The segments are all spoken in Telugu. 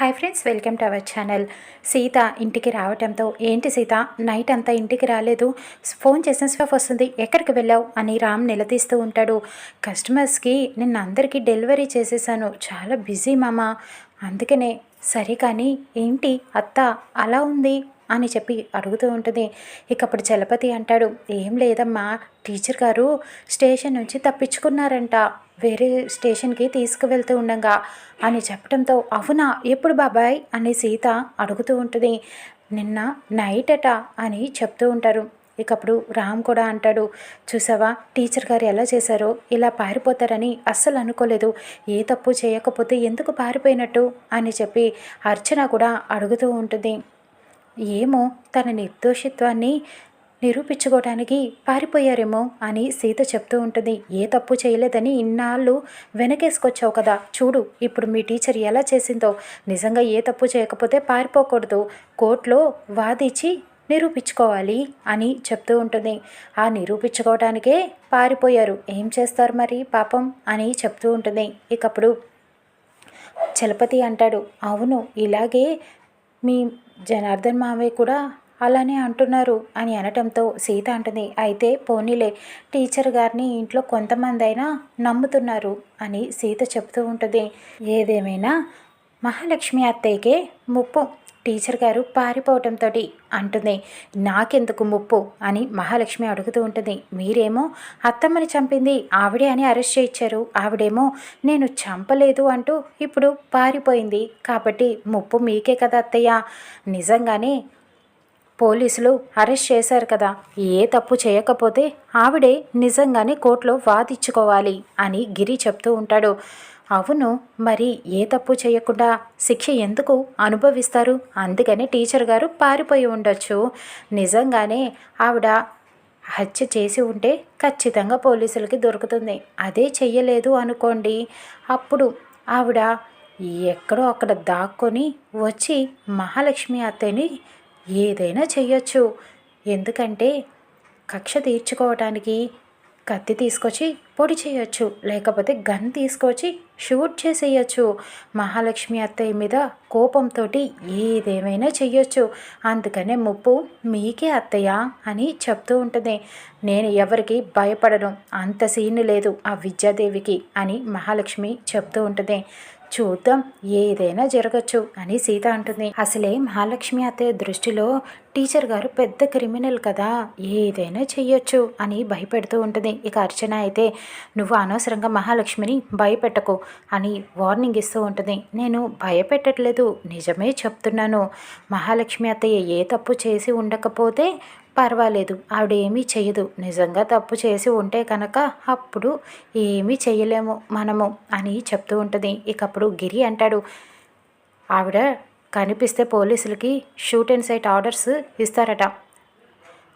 Hi friends welcome to our channel Sita ఇంటికి రావటంతో ఏంటి సీత? నైట్ అంతా ఇంటికి రాలేదు. ఫోన్ చేసిన స్టాఫ్ వస్తుంది. ఎక్కడికి వెళ్ళావు? అని రామ్ నిలదీస్తూ ఉంటాడు. కస్టమర్స్కి నిన్న అందరికీ డెలివరీ చేసేసాను. చాలా బిజీ మామ. అందుకనే సరే కానీ ఏంటి అత్త? అలా ఉంది? అని చెప్పి అడుగుతూ ఉంటుంది. ఇక అప్పుడు చలపతి అంటాడు ఏం లేదమ్మా. టీచర్ గారు స్టేషన్ నుంచి తప్పించుకున్నారంట. వేరే స్టేషన్కి తీసుకువెళ్తూ ఉండగా అని చెప్పడంతో అవునా? ఎప్పుడు బాబాయ్? అని సీత అడుగుతూ ఉంటుంది. నిన్న నైట్ అట అని చెప్తూ ఉంటారు. ఇకప్పుడు రామ్ కూడా అంటాడు చూసావా? టీచర్ గారు ఎలా చేశారో? ఇలా పారిపోతారని అస్సలు అనుకోలేదు. ఏ తప్పు చేయకపోతే ఎందుకు పారిపోయినట్టు? అని చెప్పి అర్చన కూడా అడుగుతూ ఉంటుంది. ఏమో తన నిర్దోషిత్వాన్ని నిరూపించుకోవడానికి పారిపోయారేమో అని సీత చెప్తూ ఉంటుంది. ఏ తప్పు చేయలేదని ఇన్నాళ్ళు వెనకేసుకొచ్చావు కదా. చూడు ఇప్పుడు మీ టీచర్ ఎలా చేసిందో. నిజంగా ఏ తప్పు చేయకపోతే పారిపోకూడదు. కోర్టులో వాదించి నిరూపించుకోవాలి అని చెప్తూ ఉంటుంది. ఆ నిరూపించుకోవడానికే పారిపోయారు. ఏం చేస్తారు మరి పాపం అని చెప్తూ ఉంటుంది. ఇకప్పుడు చలపతి అంటాడు అవును ఇలాగే మీ జనార్దన్ మావయ్య కూడా అలానే అంటున్నారు అని అనటంతో సీత అంటుంది. అయితే పోనీలే టీచర్ గారిని ఇంట్లో కొంతమంది అయినా నమ్ముతున్నారు అని సీత చెప్తూ ఉంటుంది. ఏదేమైనా? మహాలక్ష్మి అత్తయ్యకే ముప్పు. టీచర్ గారు పారిపోవటంతో అంటుంది. నాకెందుకు ముప్పు అని మహాలక్ష్మి అడుగుతూ ఉంటుంది. మీరేమో అత్తమ్మని చంపింది ఆవిడే అని అరెస్ట్ చేయించారు. ఆవిడేమో నేను చంపలేదు అంటూ ఇప్పుడు పారిపోయింది. కాబట్టి ముప్పు మీకే కదా అత్తయ్య. నిజంగానే పోలీసులు అరెస్ట్ చేశారు కదా. ఏ తప్పు చేయకపోతే ఆవిడే నిజంగానే కోర్టులో వాదించుకోవాలి అని గిరి చెప్తూ ఉంటాడు. అవును మరి ఏ తప్పు చేయకుండా శిక్ష ఎందుకు అనుభవిస్తారు? అందుకని టీచర్ గారు పారిపోయి ఉండొచ్చు. నిజంగానే ఆవిడ హత్య చేసి ఉంటే ఖచ్చితంగా పోలీసులకి దొరుకుతుంది. అదే చెయ్యలేదు అనుకోండి. అప్పుడు ఆవిడ ఎక్కడో అక్కడ దాక్కొని వచ్చి మహాలక్ష్మి అత్తని ఏదైనా చెయ్యొచ్చు. ఎందుకంటే కక్ష తీర్చుకోవటానికి కత్తి తీసుకొచ్చి పొడి చేయొచ్చు లేకపోతే గన్ తీసుకొచ్చి షూట్ చేసేయచ్చు. మహాలక్ష్మి అత్తయ్య మీద కోపంతో ఏదేమైనా చెయ్యొచ్చు. అందుకనే ముప్పు మీకే అత్తయ్య అని చెప్తూ ఉంటుంది. నేను ఎవరికి భయపడను. అంత సీన్ లేదు ఆ విద్యాదేవికి అని మహాలక్ష్మి చెప్తూ ఉంటుంది. చూద్దాం ఏదైనా జరగచ్చు అని సీత అంటుంది. అసలే మహాలక్ష్మి అత్తయ్య దృష్టిలో టీచర్ గారు పెద్ద క్రిమినల్ కదా ఏదైనా చెయ్యొచ్చు అని భయపెడుతూ ఉంటుంది. ఇక అర్చన అయితే నువ్వు అనవసరంగా మహాలక్ష్మిని భయపెట్టకు అని వార్నింగ్ ఇస్తూ ఉంటుంది. నేను భయపెట్టట్లేదు నిజమే చెప్తున్నాను. మహాలక్ష్మి అత్తయ్య ఏ తప్పు చేసి ఉండకపోతే పర్వాలేదు ఆవిడ ఏమీ చేయదు నిజంగా తప్పు చేసి ఉంటే కనుక అప్పుడు ఏమీ చేయలేము మనము అని చెప్తూ ఉంటుంది. ఇకప్పుడు గిరి అంటాడు. ఆవిడ కనిపిస్తే పోలీసులకి షూట్ అండ్ సైట్ ఆర్డర్స్ ఇస్తారట.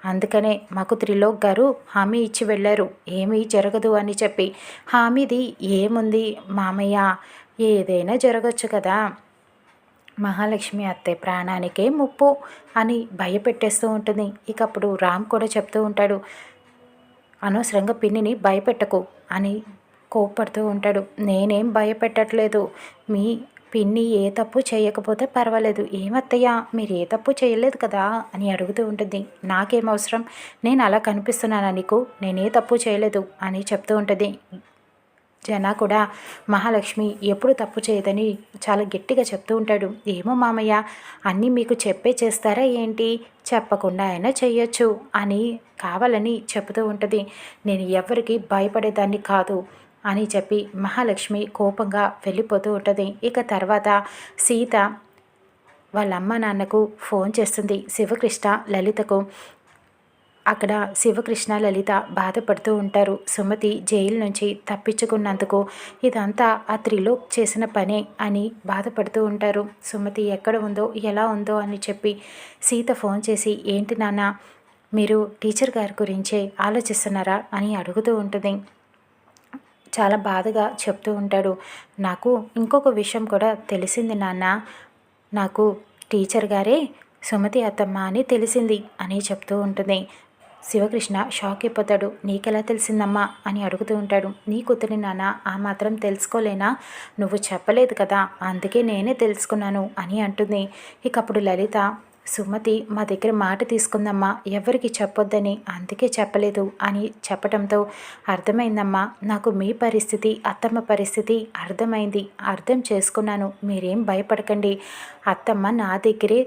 అందుకనే మాకు త్రిలోక్ గారు హామీ ఇచ్చి వెళ్ళారు. ఏమీ జరగదు అని చెప్పి. హామీది ఏముంది మామయ్య? ఏదైనా జరగచ్చు కదా. మహాలక్ష్మి అత్తే ప్రాణానికే ముప్పు అని భయపెట్టేస్తూ ఉంటుంది. ఇక అప్పుడు రామ్ కూడా చెప్తూ ఉంటాడు అనవసరంగా పిన్నిని భయపెట్టకు అని కోప్పడుతూ ఉంటాడు. నేనేం భయపెట్టట్లేదు. మీ పిన్ని ఏ తప్పు చేయకపోతే పర్వాలేదు. ఏమత్తయ్యా మీరు ఏ తప్పు చేయలేదు కదా అని అడుగుతూ ఉంటుంది. నాకేం అవసరం? నేను అలా కనిపిస్తున్నానా నీకు? నేనే తప్పు చేయలేదు అని చెప్తూ ఉంటుంది. జన కూడా మహాలక్ష్మి ఎప్పుడు తప్పు చేయదని చాలా గట్టిగా చెప్తూ ఉంటాడు. ఏమో మామయ్య అన్నీ మీకు చెప్పే చేస్తారా ఏంటి? చెప్పకుండా అయినా చెయ్యొచ్చు అని కావాలని చెబుతూ ఉంటుంది. నేను ఎవరికి భయపడేదాన్ని కాదు అని చెప్పి మహాలక్ష్మి కోపంగా వెళ్ళిపోతూ ఉంటుంది. ఇక తర్వాత సీత వాళ్ళ అమ్మ నాన్నకు ఫోన్ చేస్తుంది. శివకృష్ణ లలితకు అక్కడ శివకృష్ణ లలిత బాధపడుతూ ఉంటారు. సుమతి జైలు నుంచి తప్పించుకున్నందుకు ఇదంతా ఆ త్రిలోక్ చేసిన పనే అని బాధపడుతూ ఉంటారు. సుమతి ఎక్కడ ఉందో ఎలా ఉందో అని చెప్పి సీత ఫోన్ చేసి ఏంటి నాన్న మీరు టీచర్ గారి గురించే ఆలోచిస్తున్నారా? అని అడుగుతూ ఉంటుంది. చాలా బాధగా చెప్తూ ఉంటాడు. నాకు ఇంకొక విషయం కూడా తెలిసింది నాన్న. నాకు టీచర్ గారే సుమతి అత్తమ్మ అని తెలిసింది అని చెప్తూ ఉంటుంది. శివకృష్ణ షాక్ అయిపోతాడు. నీకెలా తెలిసిందమ్మా? అని అడుగుతూ ఉంటాడు. నీ కూతురి నాన్న ఆ మాత్రం తెలుసుకోలేనా? నువ్వు చెప్పలేదు కదా అందుకే నేనే తెలుసుకున్నాను అని అంటుంది. ఇక అప్పుడు లలిత సుమతి మా దగ్గర మాట తీసుకుందమ్మా ఎవరికి చెప్పొద్దని అందుకే చెప్పలేదు అని చెప్పడంతో అర్థమైందమ్మా నాకు మీ పరిస్థితి అత్తమ్మ పరిస్థితి అర్థమైంది. అర్థం చేసుకున్నాను మీరేం భయపడకండి. అత్తమ్మ నా దగ్గరే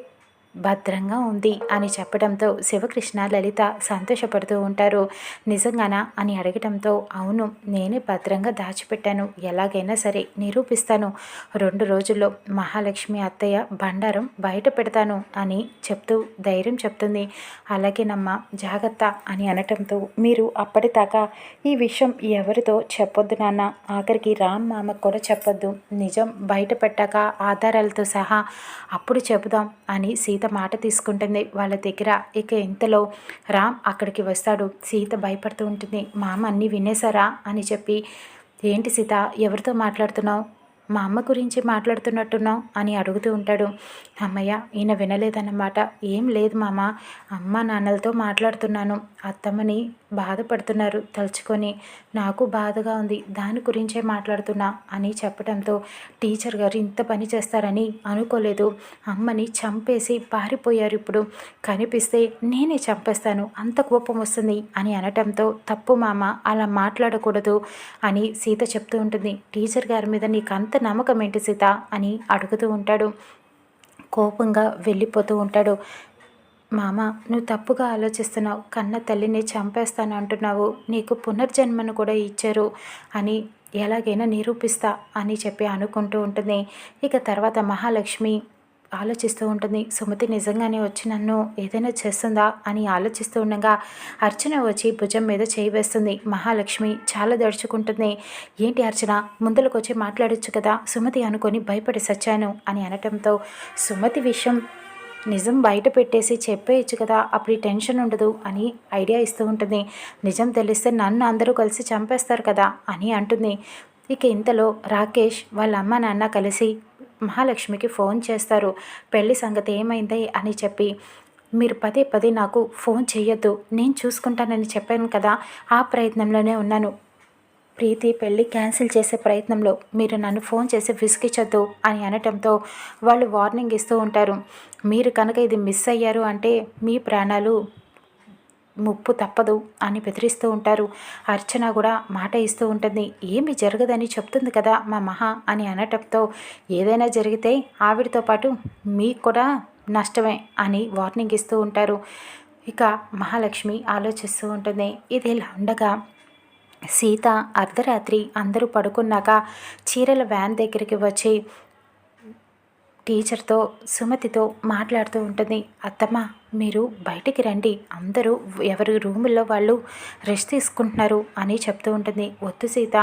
భద్రంగా ఉంది అని చెప్పడంతో శివకృష్ణ లలిత సంతోషపడుతూ ఉంటారు. నిజంగానా అని అడగటంతో అవును నేనే భద్రంగా దాచిపెట్టాను. ఎలాగైనా సరే నిరూపిస్తాను. రెండు రోజుల్లో మహాలక్ష్మి అత్తయ్య బండారం బయట పెడతాను అని చెప్తూ ధైర్యం చెప్తుంది. అలాగేనమ్మా జాగ్రత్త అని అనటంతో మీరు అప్పటిదాకా ఈ విషయం ఎవరితో చెప్పొద్దు నాన్న. ఆఖరికి రామ్ మామకు కూడా చెప్పొద్దు. నిజం బయట పెట్టాక ఆధారాలతో సహా అప్పుడు చెబుదాం అని సీత మాట తీసుకుంటుంది. వాళ్ళ దగ్గర ఇక ఇంతలో రామ్ అక్కడికి వస్తాడు. సీత భయపడుతూ ఉంటుంది. మామ అన్నీ వినేశారా? అని చెప్పి ఏంటి సీత ఎవరితో మాట్లాడుతున్నావు? మా అమ్మ గురించి మాట్లాడుతున్నట్టున్నావు? అని అడుగుతూ ఉంటాడు. అమ్మయ్య ఈయన వినలేదన్నమాట. ఏం లేదు మామ. అమ్మ నాన్నలతో మాట్లాడుతున్నాను. అత్తమ్మని బాధపడుతున్నారు. తలుచుకొని నాకు బాధగా ఉంది. దాని గురించే మాట్లాడుతున్నా అని చెప్పడంతో టీచర్ గారు ఇంత పని చేస్తారని అనుకోలేదు. అమ్మని చంపేసి పారిపోయారు ఇప్పుడు. కనిపిస్తే నేనే చంపేస్తాను. అంత కోపం వస్తుంది అని అనటంతో తప్పు మామ. అలా మాట్లాడకూడదు అని సీత చెప్తూ ఉంటుంది. టీచర్ గారి మీద నీకు అంత నమ్మకం ఏంటి సీత? అని అడుగుతూ ఉంటాడు. కోపంగా వెళ్ళిపోతూ ఉంటాడు. మామ నువ్వు తప్పుగా ఆలోచిస్తున్నావు. కన్న తల్లిని చంపేస్తాను అంటున్నావు నీకు పునర్జన్మను కూడా ఇచ్చారు అని ఎలాగైనా నిరూపిస్తా అని చెప్పి అనుకుంటూ ఉంటుంది. ఇక తర్వాత మహాలక్ష్మి ఆలోచిస్తూ ఉంటుంది. సుమతి నిజంగానే వచ్చి నన్ను ఏదైనా చేస్తుందా అని ఆలోచిస్తూ ఉండగా అర్చన వచ్చి భుజం మీద చేయి వేస్తుంది. మహాలక్ష్మి చాలా దడుచుకుంటుంది. ఏంటి అర్చన ముందులకు వచ్చి మాట్లాడొచ్చు కదా? సుమతి అనుకొని భయపడి సచ్చాను అని అనటంతో సుమతి విషయం నిజం బయట పెట్టేసి చెప్పేయచ్చు కదా అప్పుడు టెన్షన్ ఉండదు అని ఐడియా ఇస్తూ ఉంటుంది. నిజం తెలిస్తే నన్ను అందరూ కలిసి చంపేస్తారు కదా అని అంటుంది. ఇక ఇంతలో రాకేష్ వాళ్ళ అమ్మ నాన్న కలిసి మహాలక్ష్మికి ఫోన్ చేస్తారు. పెళ్ళి సంగతి ఏమైంది అని చెప్పి మీరు పదే పదే నాకు ఫోన్ చేయొద్దు నేను చూసుకుంటానని చెప్పాను కదా ఆ ప్రయత్నంలోనే ఉన్నాను. ప్రీతి పెళ్ళి క్యాన్సిల్ చేసే ప్రయత్నంలో మీరు నన్ను ఫోన్ చేసి విసిగించద్దు అని అనటంతో వాళ్ళు వార్నింగ్ ఇస్తూ ఉంటారు. మీరు కనుక ఇది మిస్ అయ్యారు అంటే మీ ప్రాణాలు ముప్పు తప్పదు అని బెదిరిస్తూ ఉంటారు. అర్చన కూడా మాట ఇస్తూ ఉంటుంది. ఏమి జరగదని చెప్తుంది కదా మా మహా అని అనటంతో ఏదైనా జరిగితే ఆవిడతో పాటు మీకు కూడా నష్టమే అని వార్నింగ్ ఇస్తూ ఉంటారు. ఇక మహాలక్ష్మి ఆలోచిస్తూ ఉంటుంది. ఇది ఇలా ఉండగా సీత అర్ధరాత్రి అందరూ పడుకున్నాక చీరల వ్యాన్ దగ్గరికి వచ్చి టీచర్తో సుమతితో మాట్లాడుతూ ఉంటుంది. అత్తమ్మ మీరు బయటికి రండి. అందరూ ఎవరి రూముల్లో వాళ్ళు రెస్ట్ తీసుకుంటున్నారు అని చెప్తూ ఉంటుంది. వద్దు సీత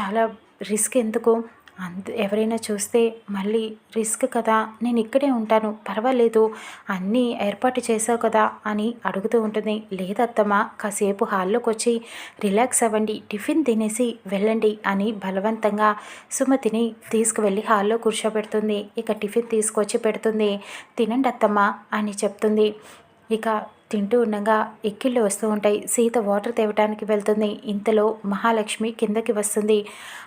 చాలా రిస్క్ ఎందుకు? అంత ఎవరైనా చూస్తే మళ్ళీ రిస్క్ కదా నేను ఇక్కడే ఉంటాను పర్వాలేదు అన్నీ ఏర్పాటు చేసావు కదా అని అడుగుతూ ఉంటుంది. లేదత్తమ్మ కాసేపు హాల్లోకి వచ్చి రిలాక్స్ అవ్వండి టిఫిన్ తినేసి వెళ్ళండి అని బలవంతంగా సుమతిని తీసుకువెళ్ళి హాల్లో కూర్చోబెడుతుంది. ఇక టిఫిన్ తీసుకొచ్చి పెడుతుంది. తినండి అత్తమ్మ అని చెప్తుంది. ఇక తింటూ ఉండగా ఎక్కిళ్ళు వస్తూ ఉంటాయి. సీత వాటర్ తేవటానికి వెళ్తుంది. ఇంతలో మహాలక్ష్మి కిందకి వస్తుంది.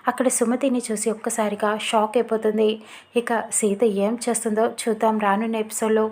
అక్కడ సుమతిని చూసి ఒక్కసారిగా షాక్ అయిపోతుంది. ఇక సీత ఏం చేస్తుందో చూద్దాం రానున్న ఎపిసోడ్లో.